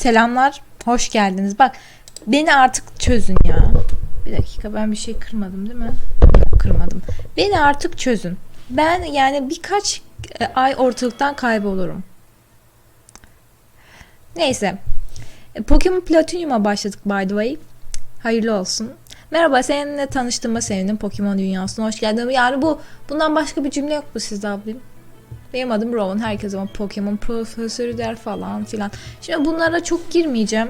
Selamlar. Hoş geldiniz. Bak beni artık çözün ya. Bir dakika ben bir şey kırmadım değil mi? Yok kırmadım. Beni artık çözün. Ben yani birkaç e, ay ortalıktan kaybolurum. Neyse. E, Pokemon Platinum'a başladık by the way. Hayırlı olsun. Merhaba seninle tanıştığıma sevindim Pokemon dünyasına hoş geldin. Yani bu bundan başka bir cümle yok mu sizde abim? Benim adım Rowan. Herkes ama Pokemon profesörü der falan filan. Şimdi bunlara çok girmeyeceğim.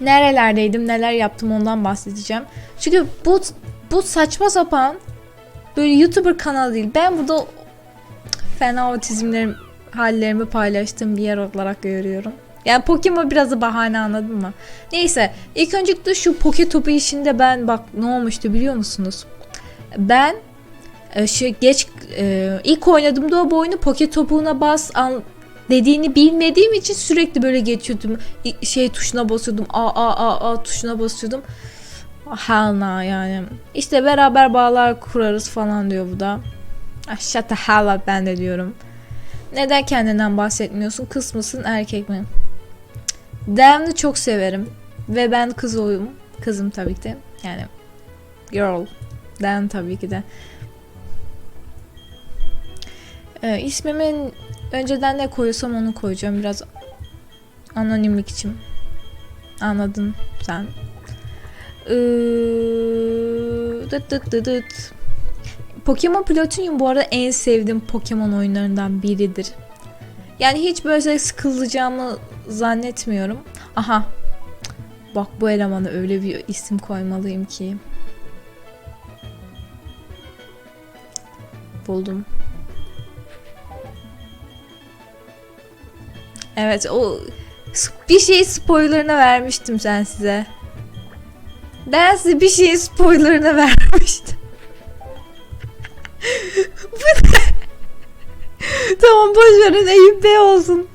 Nerelerdeydim, neler yaptım ondan bahsedeceğim. Çünkü bu bu saçma sapan böyle YouTuber kanalı değil. Ben burada fena otizmlerim hallerimi paylaştığım bir yer olarak görüyorum. Yani Pokemon biraz da bahane anladın mı? Neyse ilk öncelikle şu Poke Topu işinde ben bak ne olmuştu biliyor musunuz? Ben şu geç e, ilk oynadığımda bu oyunu Poke Topu'na bas an, dediğini bilmediğim için sürekli böyle geçiyordum. Şey tuşuna basıyordum. A a a a tuşuna basıyordum. No yani. İşte beraber bağlar kurarız falan diyor bu da. Ah, Shut the hell up ben de diyorum. Neden kendinden bahsetmiyorsun? Kız mısın erkek mi? Devamlı çok severim. Ve ben kız oyum. Kızım tabii ki de. Yani girl. Dan tabii ki de. Ee, ismimin önceden ne koyuyorsam onu koyacağım. Biraz anonimlik için. Anladın sen. Ee, dıt dıt dıt dıt. Pokemon Platinum bu arada en sevdiğim Pokemon oyunlarından biridir. Yani hiç böyle sıkılacağımı zannetmiyorum. Aha. Bak bu elemana öyle bir isim koymalıyım ki. Buldum. Evet o bir şey spoilerını vermiştim sen size. Ben size bir şey spoilerını vermiştim. Bu ne? tamam boşverin Eyüp Bey olsun.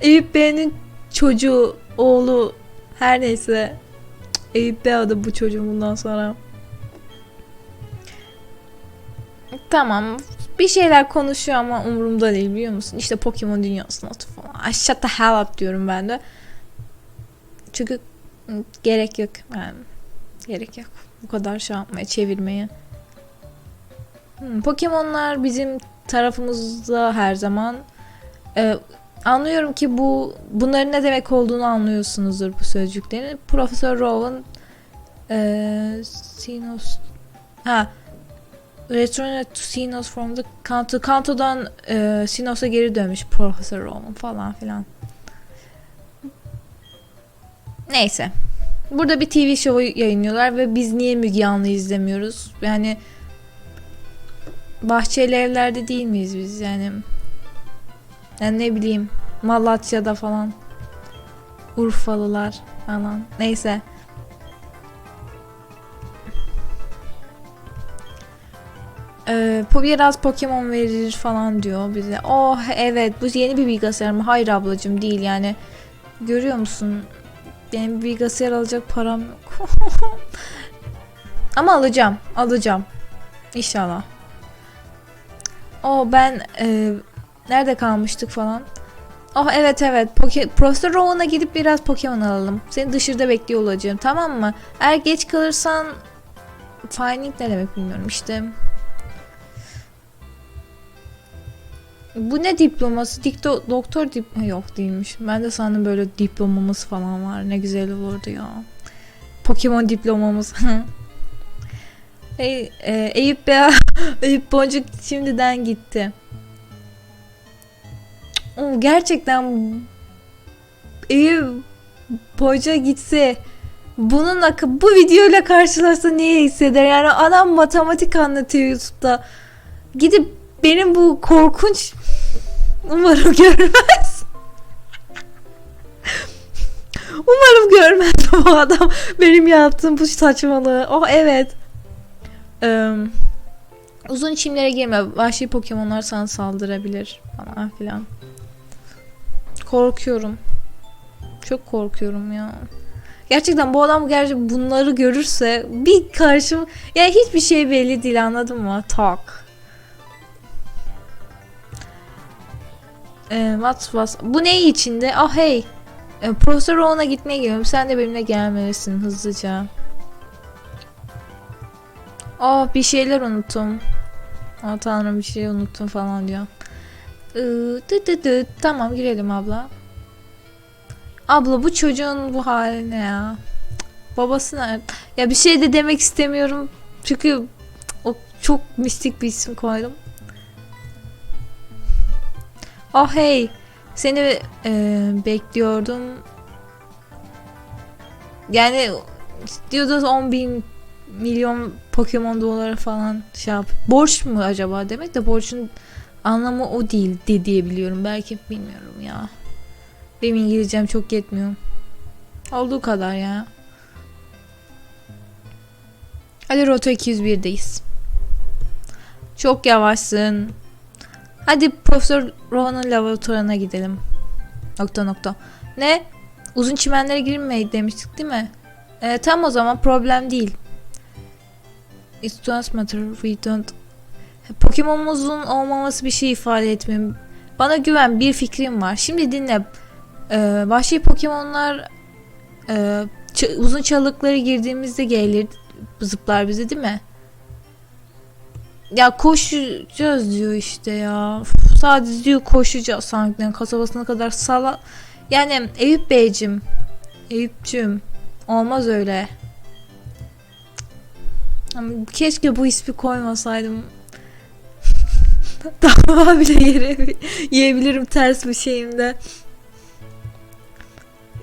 Eyüp Bey'in çocuğu, oğlu her neyse. Eyüp Bey adı bu çocuğun bundan sonra. Tamam. Bir şeyler konuşuyor ama umurumda değil biliyor musun? İşte Pokemon dünyasına atı falan. Ay shut the hell up diyorum ben de. Çünkü gerek yok yani. Gerek yok. Bu kadar şey yapmaya, çevirmeye. Hmm, Pokemonlar bizim tarafımızda her zaman. Ee, anlıyorum ki bu bunların ne demek olduğunu anlıyorsunuzdur bu sözcüklerin. Profesör Rowan ee, Sinos ha Return to Sinos from the Kanto. Kanto'dan e, Sinos'a geri dönmüş Profesör Rowan falan filan. Neyse. Burada bir TV şovu yayınlıyorlar ve biz niye Müge Anlı izlemiyoruz? Yani Bahçeli evlerde değil miyiz biz yani? Yani ne bileyim Malatya'da falan Urfalılar falan. Neyse. Ee, biraz Pokemon verir falan diyor bize. Oh evet bu yeni bir bilgisayar mı? Hayır ablacığım değil yani. Görüyor musun? Benim bir bilgisayar alacak param yok. Ama alacağım. Alacağım. İnşallah. O ben e, nerede kalmıştık falan. Oh evet evet. Poke Profesör Rowan'a gidip biraz Pokemon alalım. Seni dışarıda bekliyor olacağım tamam mı? Eğer geç kalırsan Finding ne demek bilmiyorum işte. Bu ne diploması? Dikto doktor dip yok değilmiş. Ben de sandım böyle diplomamız falan var. Ne güzel olurdu ya. Pokemon diplomamız. Hey, e, Eyüp Bey, Eyüp Boncuk şimdiden gitti. O gerçekten Eyüp Boncuk gitse bununla bu videoyla karşılaşsa niye hisseder? Yani adam matematik anlatıyor YouTube'da. Gidip benim bu korkunç umarım görmez. umarım görmez bu adam benim yaptığım bu saçmalığı. Oh evet. Ee, uzun çimlere girme. Vahşi Pokemon'lar sana saldırabilir falan filan. Korkuyorum. Çok korkuyorum ya. Gerçekten bu adam gerçi bunları görürse bir karşım yani hiçbir şey belli değil anladın mı? Talk. Ee, what was bu ne içinde? Ah hey E, Profesör Rowan'a gitmeye gidiyorum. Sen de benimle gelmelisin hızlıca. Oh bir şeyler unuttum. Aa tanrım bir şey unuttum falan diyor. Ee, dı dı dı. Tamam girelim abla. Abla bu çocuğun bu hali ne ya? Babası nerede? Ya bir şey de demek istemiyorum. Çünkü o çok mistik bir isim koydum. Oh hey. Seni e, bekliyordum. Yani diyordu 10 bin milyon Pokemon doları falan şey yap. Borç mu acaba demek de borcun anlamı o değil de diye biliyorum. Belki bilmiyorum ya. Benim İngilizcem çok yetmiyor. Olduğu kadar ya. Hadi Rota 201'deyiz. Çok yavaşsın. Hadi Profesör Rowan'ın laboratuvarına gidelim. Nokta nokta. Ne? Uzun çimenlere girmeyi demiştik değil mi? Ee, tam o zaman problem değil. It doesn't matter we don't. Pokemon'umuzun olmaması bir şey ifade etmiyor. Bana güven bir fikrim var. Şimdi dinle. Ee, vahşi Pokemon'lar e, uzun çalıkları girdiğimizde gelir zıplar bize değil mi? Ya koşacağız diyor işte ya. Sadece diyor koşacağız sanki kasabasına kadar sala. Yani Eyüp Beyciğim. Eyüpcüğüm. Olmaz öyle. Keşke bu ismi koymasaydım. Dava bile yere, yiyebilirim ters bir şeyimde.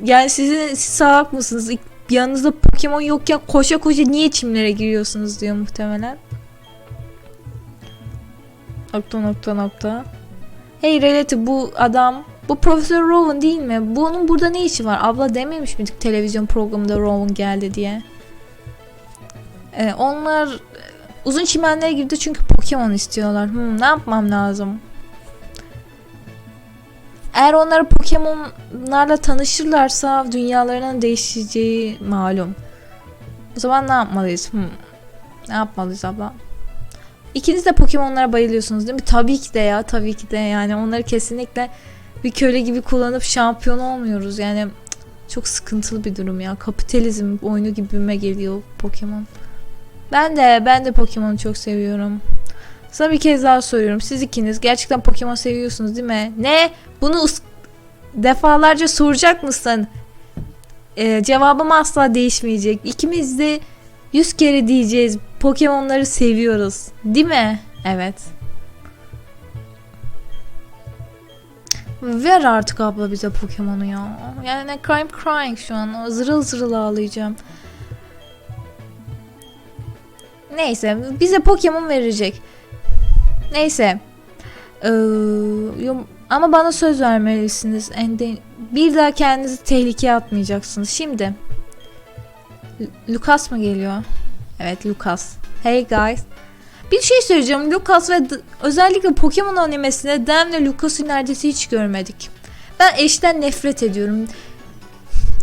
Yani sizin siz salak mısınız? Yanınızda Pokemon yokken koşa koşa niye çimlere giriyorsunuz diyor muhtemelen. Nokta nokta nokta. Hey Relati bu adam bu Profesör Rowan değil mi? Bunun burada ne işi var? Abla dememiş miydik televizyon programında Rowan geldi diye? Ee, onlar e, uzun çimenlere girdi çünkü Pokemon istiyorlar. Hmm, ne yapmam lazım? Eğer onlar Pokemon'larla tanışırlarsa dünyalarının değişeceği malum. O zaman ne yapmalıyız? Hmm. Ne yapmalıyız abla? İkiniz de Pokemon'lara bayılıyorsunuz değil mi? Tabii ki de ya, tabii ki de yani onları kesinlikle bir köle gibi kullanıp şampiyon olmuyoruz. Yani çok sıkıntılı bir durum ya. Kapitalizm oyunu gibime geliyor Pokemon. Ben de ben de Pokemon'u çok seviyorum. Sana bir kez daha soruyorum. Siz ikiniz gerçekten Pokemon seviyorsunuz değil mi? Ne? Bunu defalarca soracak mısın? Ee, cevabım asla değişmeyecek. İkimiz de yüz kere diyeceğiz. Pokemon'ları seviyoruz. Değil mi? Evet. Ver artık abla bize Pokemon'u ya. Yani crime crying şu an. Zırıl zırıl ağlayacağım. Neyse bize Pokemon verecek. Neyse. Ee, ama bana söz vermelisiniz. Bir daha kendinizi tehlikeye atmayacaksınız. Şimdi. Lu- Lucas mı geliyor? Evet Lucas. Hey guys. Bir şey söyleyeceğim. Lucas ve özellikle Pokemon animesinde Dan ve Lucas'ı neredeyse hiç görmedik. Ben eşten nefret ediyorum.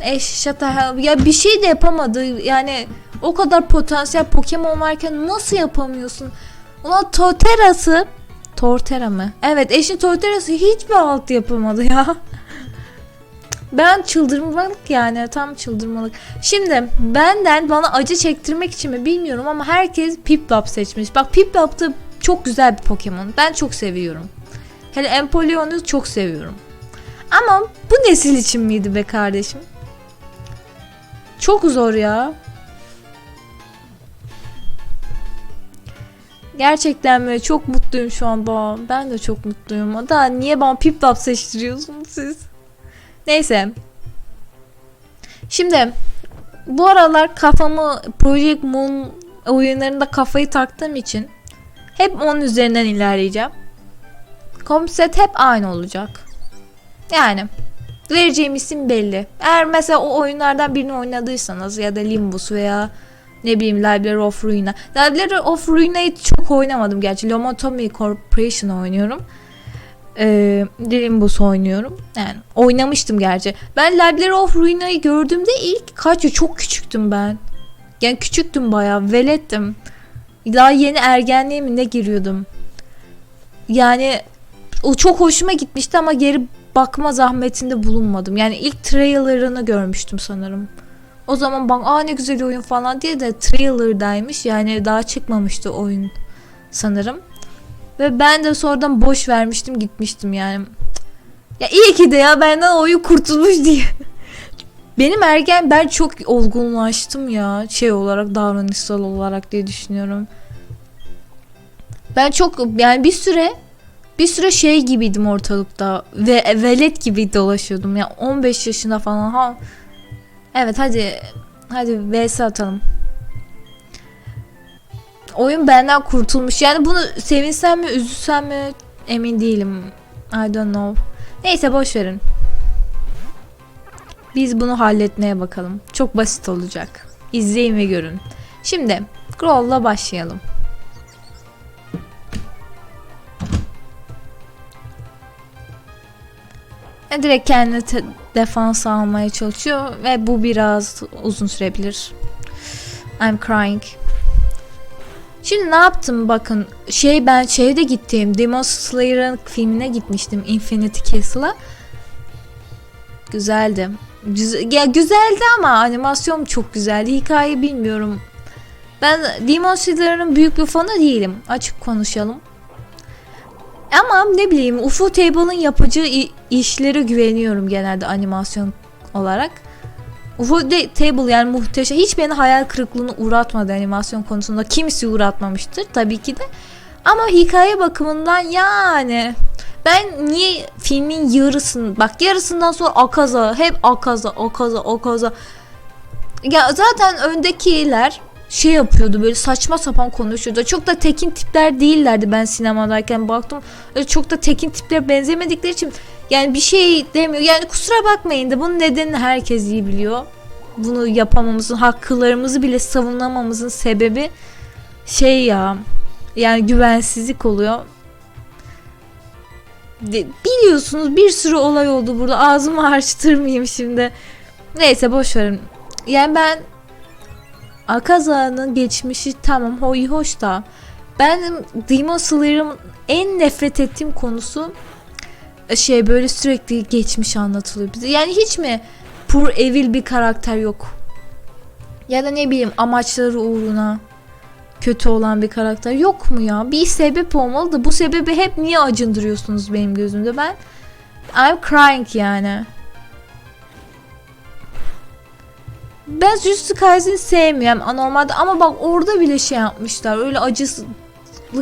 Eş, hell- Ya bir şey de yapamadı. Yani o kadar potansiyel Pokemon varken nasıl yapamıyorsun? Ulan Torterra'sı Torterra mı? Evet eşin Torterra'sı hiçbir alt yapamadı ya. Ben çıldırmalık yani tam çıldırmalık. Şimdi benden bana acı çektirmek için mi bilmiyorum ama herkes Piplup seçmiş. Bak Piplup da çok güzel bir Pokemon. Ben çok seviyorum. Hele Empoleon'u çok seviyorum. Ama bu nesil için miydi be kardeşim? Çok zor ya. Gerçekten mi? Çok mutluyum şu anda. Ben de çok mutluyum. Da niye bana Piplup seçtiriyorsunuz siz? Neyse. Şimdi bu aralar kafamı Project Moon oyunlarında kafayı taktığım için hep onun üzerinden ilerleyeceğim. Konsept hep aynı olacak. Yani vereceğim isim belli. Eğer mesela o oyunlardan birini oynadıysanız ya da Limbus veya ne bileyim Library of Ruina. Library of Ruina'yı çok oynamadım gerçi. Lomotomy Corporation oynuyorum. Ee, Limbus oynuyorum. Yani oynamıştım gerçi. Ben Library of Ruina'yı gördüğümde ilk kaç çok küçüktüm ben. Yani küçüktüm bayağı. Velettim. Daha yeni ergenliğe ne giriyordum. Yani o çok hoşuma gitmişti ama geri bakma zahmetinde bulunmadım. Yani ilk trailerını görmüştüm sanırım. O zaman bak aa ne güzel oyun falan diye de trailer'daymış. Yani daha çıkmamıştı oyun sanırım. Ve ben de sonradan boş vermiştim gitmiştim yani. Ya iyi ki de ya benden oyun kurtulmuş diye. Benim ergen ben çok olgunlaştım ya şey olarak davranışsal olarak diye düşünüyorum. Ben çok yani bir süre bir süre şey gibiydim ortalıkta ve velet gibi dolaşıyordum ya 15 yaşında falan ha. Evet hadi hadi vs atalım. Oyun benden kurtulmuş. Yani bunu sevinsem mi üzülsem mi emin değilim. I don't know. Neyse boş verin. Biz bunu halletmeye bakalım. Çok basit olacak. İzleyin ve görün. Şimdi Growl'la başlayalım. E, direkt kendine te- defans almaya çalışıyor ve bu biraz uzun sürebilir. I'm crying. Şimdi ne yaptım? Bakın şey ben şeye de gittim Demon Slayer'ın filmine gitmiştim Infinity Castle'a. Güzeldi. Güzel, ya güzeldi ama animasyon çok güzeldi. Hikaye bilmiyorum. Ben Demon Slayer'ın büyük bir fanı değilim. Açık konuşalım. Ama ne bileyim UFO Table'ın yapacağı işlere güveniyorum genelde animasyon olarak De- Table yani muhteşem. Hiç beni hayal kırıklığına uğratmadı animasyon konusunda. Kimse uğratmamıştır tabii ki de. Ama hikaye bakımından yani ben niye filmin yarısını bak yarısından sonra akaza hep akaza akaza akaza ya zaten öndekiler şey yapıyordu böyle saçma sapan konuşuyordu. Çok da tekin tipler değillerdi ben sinemadayken baktım. Öyle çok da tekin tiplere benzemedikleri için yani bir şey demiyor. Yani kusura bakmayın da bunun nedenini herkes iyi biliyor. Bunu yapamamızın, haklarımızı bile savunamamızın sebebi şey ya. Yani güvensizlik oluyor. De- Biliyorsunuz bir sürü olay oldu burada. Ağzımı harçtırmayayım şimdi. Neyse boş verin. Yani ben Akaza'nın geçmişi tamam hoy hoş da benim Demon Slayer'ın en nefret ettiğim konusu şey böyle sürekli geçmiş anlatılıyor bize. Yani hiç mi pur evil bir karakter yok? Ya da ne bileyim amaçları uğruna kötü olan bir karakter yok mu ya? Bir sebep olmalı da bu sebebi hep niye acındırıyorsunuz benim gözümde? Ben I'm crying yani. Ben Jujutsu Kaisen'i sevmiyorum anormalde ama bak orada bile şey yapmışlar. Öyle acısı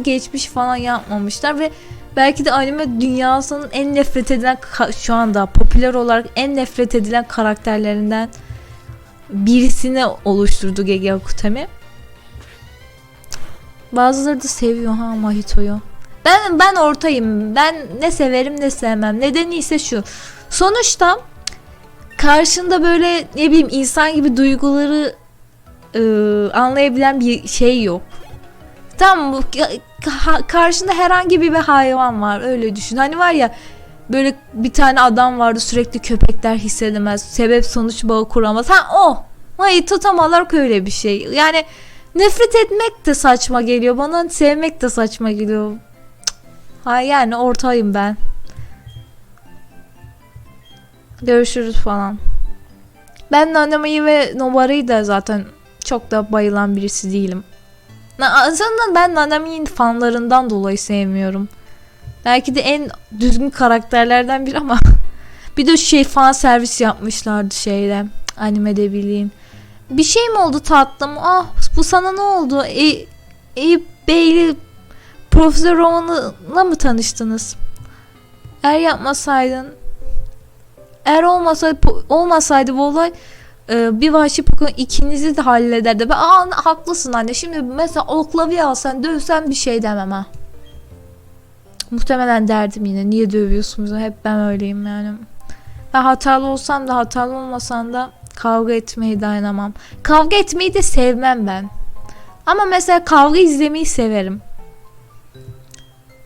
geçmiş falan yapmamışlar ve belki de anime dünyasının en nefret edilen şu anda popüler olarak en nefret edilen karakterlerinden birisini oluşturdu Gege Akutami. Bazıları da seviyor ha Mahito'yu. Ben ben ortayım. Ben ne severim ne sevmem. Nedeni ise şu. Sonuçta karşında böyle ne bileyim insan gibi duyguları ıı, anlayabilen bir şey yok. Mı? Ka- karşında herhangi bir, hayvan var öyle düşün. Hani var ya böyle bir tane adam vardı sürekli köpekler hissedemez. Sebep sonuç bağı kuramaz. Ha o. Hayır tam olarak öyle bir şey. Yani nefret etmek de saçma geliyor bana. Sevmek de saçma geliyor. Ha yani ortayım ben. Görüşürüz falan. Ben Nanami'yi ve Nobara'yı da zaten çok da bayılan birisi değilim. Azından ben Nanami'nin fanlarından dolayı sevmiyorum. Belki de en düzgün karakterlerden biri ama bir de şey fan servis yapmışlardı şeyde animede bildiğin. Bir şey mi oldu tatlım? Ah bu sana ne oldu? E, e Beyli Profesör Roman'la mı tanıştınız? Eğer yapmasaydın eğer olmasaydı olmasaydı bu olay e, bir vahşi Pokemon ikinizi de hallederdi. Ben aa haklısın anne. Şimdi mesela oklavayı alsan dövsen bir şey demem ha. Muhtemelen derdim yine. Niye dövüyorsunuz? Hep ben öyleyim yani. Ben hatalı olsam da hatalı olmasam da kavga etmeyi dayanamam. Kavga etmeyi de sevmem ben. Ama mesela kavga izlemeyi severim.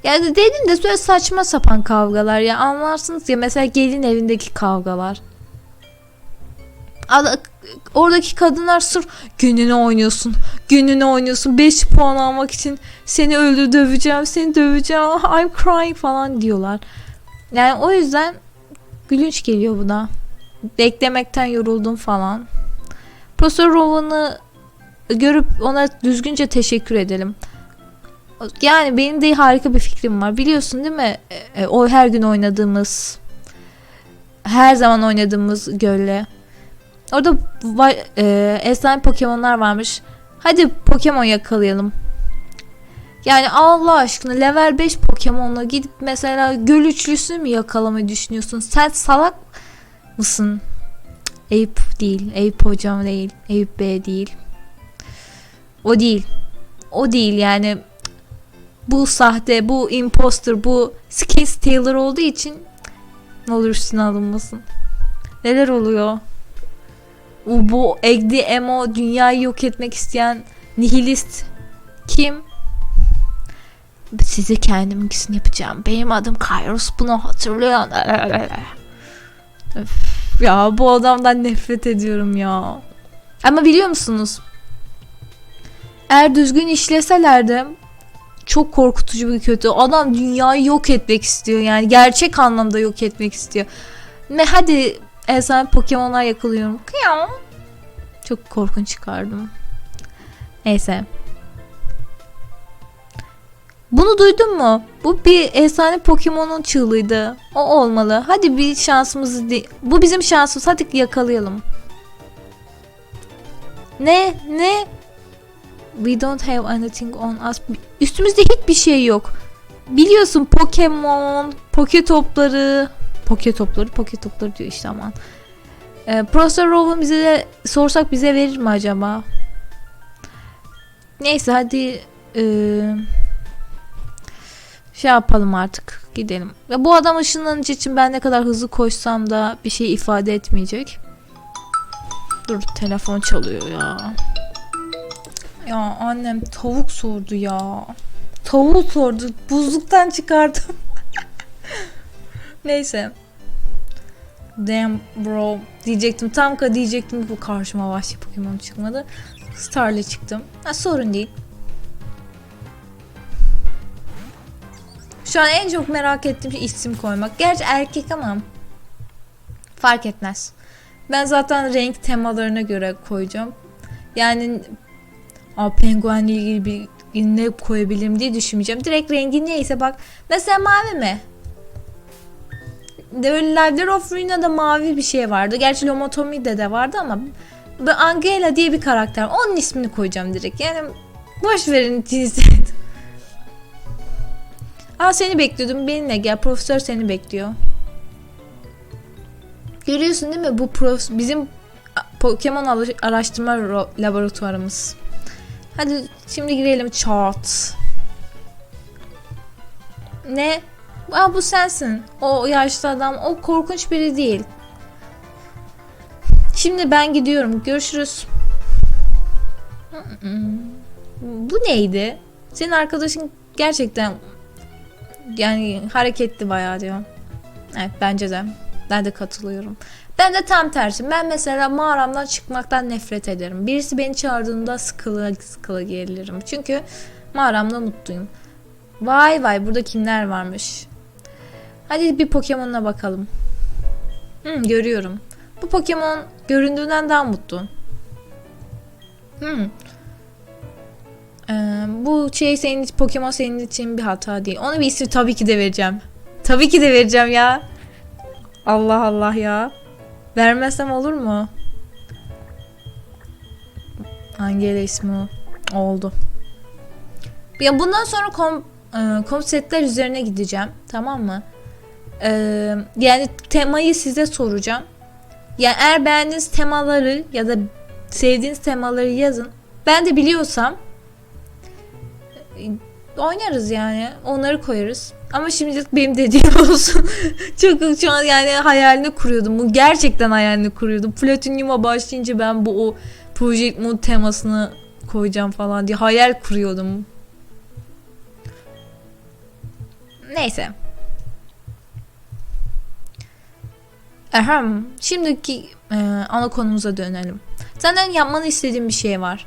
Yani dedim de böyle saçma sapan kavgalar ya anlarsınız ya mesela gelin evindeki kavgalar. Ad- Oradaki kadınlar sırf gününü oynuyorsun. Gününü oynuyorsun. 5 puan almak için seni öldür döveceğim. Seni döveceğim. I'm crying falan diyorlar. Yani o yüzden gülünç geliyor bu da. Beklemekten yoruldum falan. Profesör Rowan'ı görüp ona düzgünce teşekkür edelim. Yani benim de harika bir fikrim var. Biliyorsun değil mi? E, o her gün oynadığımız her zaman oynadığımız gölle. Orada e, efsane Pokemon'lar varmış. Hadi Pokemon yakalayalım. Yani Allah aşkına level 5 Pokemon'la gidip mesela göl üçlüsünü mü yakalamayı düşünüyorsun? Sen salak mısın? Eyüp değil. Eyüp hocam değil. Eyüp Bey değil. O değil. O değil yani. Bu sahte, bu imposter, bu skin stealer olduğu için ne olur üstüne alınmasın. Neler oluyor? Bu, Egdi Emo dünyayı yok etmek isteyen nihilist kim? Size kendiminkisini yapacağım. Benim adım Kairos bunu hatırlıyor. Öf, ya bu adamdan nefret ediyorum ya. Ama biliyor musunuz? Eğer düzgün işleselerdi çok korkutucu bir kötü. Adam dünyayı yok etmek istiyor yani gerçek anlamda yok etmek istiyor. Ne hadi efsane Pokemon'lar yakalıyorum. Kıyam. Çok korkunç çıkardım. Neyse. Bunu duydun mu? Bu bir efsane Pokemon'un çığlığıydı. O olmalı. Hadi bir şansımızı Bu bizim şansımız. Hadi yakalayalım. Ne? Ne? We don't have anything on us. Üstümüzde hiçbir şey yok. Biliyorsun Pokemon, Poke topları, Poke topları, Poke topları diyor işte aman. Ee, Profesör Rowan bize de sorsak bize verir mi acaba? Neyse hadi eee, şey yapalım artık gidelim. Ve bu adam ışınlanıcı için ben ne kadar hızlı koşsam da bir şey ifade etmeyecek. Dur telefon çalıyor ya. Ya annem tavuk sordu ya. Tavuk sordu. Buzluktan çıkardım. Neyse. Damn bro diyecektim. Tam ka diyecektim bu karşıma vahşi Pokemon çıkmadı. Star'la çıktım. Ha, sorun değil. Şu an en çok merak ettiğim şey isim koymak. Gerçi erkek ama fark etmez. Ben zaten renk temalarına göre koyacağım. Yani Aa, penguenle ilgili bir ne koyabilirim diye düşünmeyeceğim. Direkt rengi neyse bak. Mesela mavi mi? Ladder of Ruina'da mavi bir şey vardı. Gerçi Lomotomi'de de vardı ama Angela diye bir karakter. Onun ismini koyacağım direkt. Yani boş verin cinsiyet. Aa seni bekliyordum. Benimle gel. Profesör seni bekliyor. Görüyorsun değil mi? Bu prof bizim Pokemon ara- araştırma laboratuvarımız. Hadi şimdi girelim chart. Ne? Aa bu sensin. O yaşlı adam. O korkunç biri değil. Şimdi ben gidiyorum. Görüşürüz. Bu neydi? Senin arkadaşın gerçekten yani hareketli bayağı diyor. Evet bence de. Ben de katılıyorum. Ben de tam tersi. Ben mesela mağaramdan çıkmaktan nefret ederim. Birisi beni çağırdığında sıkıla sıkıla gerilirim. Çünkü mağaramda mutluyum. Vay vay burada kimler varmış. Hadi bir Pokemon'una bakalım. Hmm, görüyorum. Bu Pokemon göründüğünden daha mutlu. Hmm. Ee, bu şey senin Pokemon senin için bir hata değil. Ona bir isim tabii ki de vereceğim. Tabii ki de vereceğim ya. Allah Allah ya. Vermezsem olur mu? Angela ismi o. Oldu. Ya bundan sonra kom, e, konseptler üzerine gideceğim. Tamam mı? Ee, yani temayı size soracağım. Yani eğer beğendiğiniz temaları ya da sevdiğiniz temaları yazın. Ben de biliyorsam oynarız yani. Onları koyarız. Ama şimdilik benim dediğim olsun. Çok şu an yani hayalini kuruyordum. Bu gerçekten hayalini kuruyordum. Platinyum'a başlayınca ben bu o Project Moon temasını koyacağım falan diye hayal kuruyordum. Neyse. Ahem. Şimdiki e, ana konumuza dönelim. Senden yapmanı istediğim bir şey var.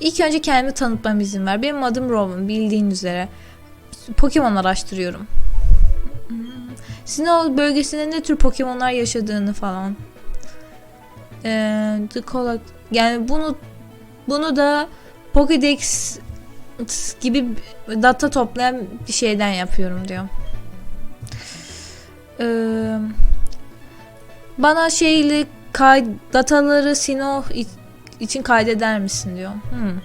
İlk önce kendimi tanıtmam izin ver. Benim adım Rowan bildiğin üzere. Pokemon araştırıyorum. Sinnoh bölgesinde ne tür Pokemon'lar yaşadığını falan. Ee, the collect yani bunu bunu da Pokédex gibi data toplayan bir şeyden yapıyorum diyor. Ee, bana şeyli kay dataları Sinnoh i- için kaydeder misin diyor. Hmm.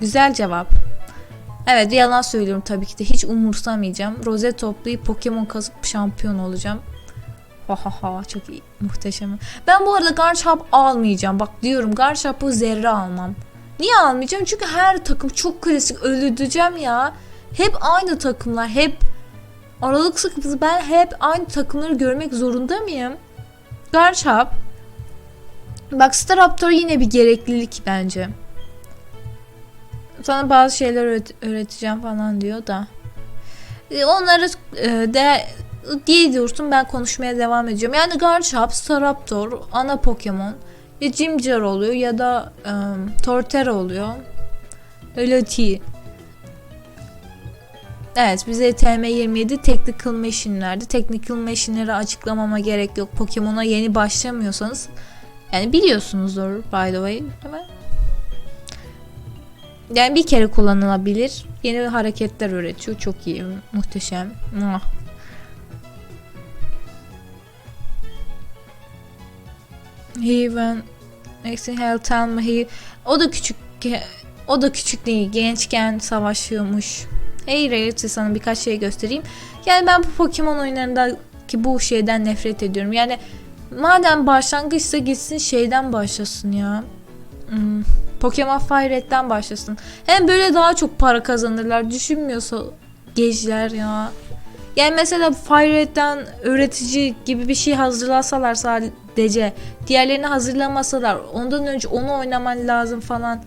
Güzel cevap. Evet yalan söylüyorum tabii ki de hiç umursamayacağım. Rose toplayıp Pokemon kazıp şampiyon olacağım. Ha ha ha çok iyi muhteşem. Ben bu arada Garchomp almayacağım. Bak diyorum Garchomp'u zerre almam. Niye almayacağım? Çünkü her takım çok klasik öldüreceğim ya. Hep aynı takımlar. Hep aralıksız ben hep aynı takımları görmek zorunda mıyım? Garchomp Bak Staraptor yine bir gereklilik bence. Sana bazı şeyler öğret- öğreteceğim falan diyor da. E, Onları e, de diye dursun ben konuşmaya devam edeceğim. Yani Garchomp, Staraptor, ana Pokemon ya Jimjar oluyor ya da e, Torterra oluyor. Öyle Evet bize TM27 Technical Machine'lerdi. Technical Machine'leri açıklamama gerek yok. Pokemon'a yeni başlamıyorsanız yani biliyorsunuzdur by the way. Ama yani bir kere kullanılabilir. Yeni hareketler öğretiyor. Çok iyi. Muhteşem. Muah. He when Maxine tell me he o da küçük o da küçük değil gençken savaşıyormuş. Hey Rarity sana birkaç şey göstereyim. Yani ben bu Pokemon oyunlarındaki bu şeyden nefret ediyorum. Yani madem başlangıçsa gitsin şeyden başlasın ya. Hmm, Pokemon Fire başlasın. Hem böyle daha çok para kazanırlar. Düşünmüyorsa gençler ya. Yani mesela Fire öğretici gibi bir şey hazırlasalar sadece diğerlerini hazırlamasalar ondan önce onu oynaman lazım falan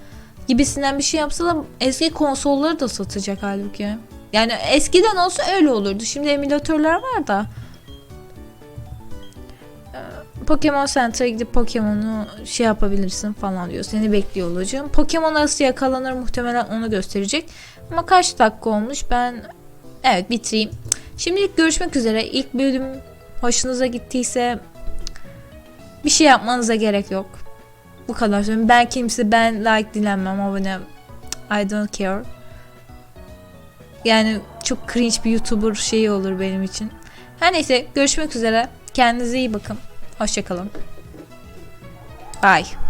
gibisinden bir şey yapsalar eski konsolları da satacak halbuki. Yani eskiden olsa öyle olurdu. Şimdi emülatörler var da. Pokemon Center'a gidip Pokemon'u şey yapabilirsin falan diyor. Seni bekliyor olacağım. Pokemon nasıl yakalanır muhtemelen onu gösterecek. Ama kaç dakika olmuş ben evet bitireyim. Şimdilik görüşmek üzere. İlk bölüm hoşunuza gittiyse bir şey yapmanıza gerek yok. Bu kadar söyleyeyim. Ben kimse ben like dilenmem abone. I don't care. Yani çok cringe bir YouTuber şeyi olur benim için. Her neyse görüşmek üzere. Kendinize iyi bakın. Hoşçakalın. Bye.